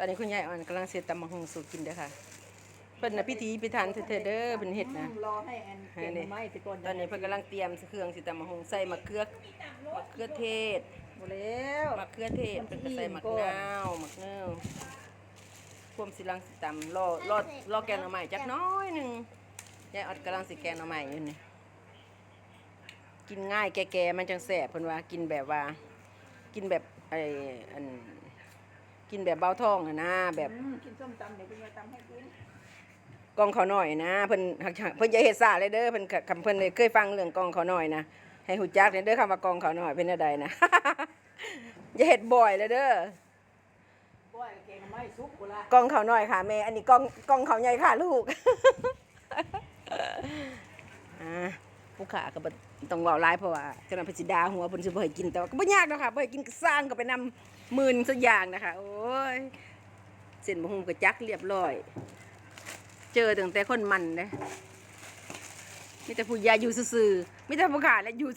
ตอนนี้คุณยายอ่อนกำลังเสร็จตำมะฮงสู่กินเด้อค่ะเพิ่นน่ะพิธีพิธันเถิดเด้อเพิ่นเฮ็ดนะรอให้แอนเก็บหน่อไม้สิก่อนตอนนี้เพิ่นกำลังเตรียมเครื่องสิตำมะฮงใส่มะเขือมะเขือเทศบ่แล้วมะเขือเทศเพิ่นก็ใส่มะนาวมะนาวพวมสิลังสิตำรอรอรอแกงหน่อไม้จักหน้อยหนึงยายออดกำลังสิแกงหน่อไม้อยู่นี่กินง่ายแก่ๆมันจังแซ่บเพิ่นว่ากินแบบว่า กินแบบไอ้อัน กินแบบเบาท้องอะนะแบบอืมกินส้มตำเดี๋ยวคุณยายตำให้กินกองเขาหน่อยนะเพิ่นหักหักเพิ่นอย่าเฮ็ดซ่าเลยเด้อเพิ่นคำเพิ่นเลยเคยฟังเรื่องกองเขาหน่อยนะให้ฮู้จักเด้อคำว่ากองเขาหน่อยเป็นอะไรนะ อย่าเฮ็ดบ่อยเลยเด้อก้อยกับแกงหน่อไม้ซุปกูละกองเขาหน่อยค่ะแม่อันนี้กองกองเขาใหญ่ค่ะลูก อ่า ผู้ขาก็บ่ต้องเว้าหลายเพราะว่าเจ้าหน้าที่สิดาหัวเพิ่นสิบ่ให้กินแต่ว่าก็บ่ยากดอกค่ะบ่ให้กินก็สร้างก็ไปนำหมื่นสักอย่างนะคะโอ้ยเส้นบ่ฮู้ก็จักเรียบร้อย เจอตั้งแต่คนมันเด้มีแต่ผู้ยาอยู่ซื่อๆมีแต่ผู้ขาและอยู่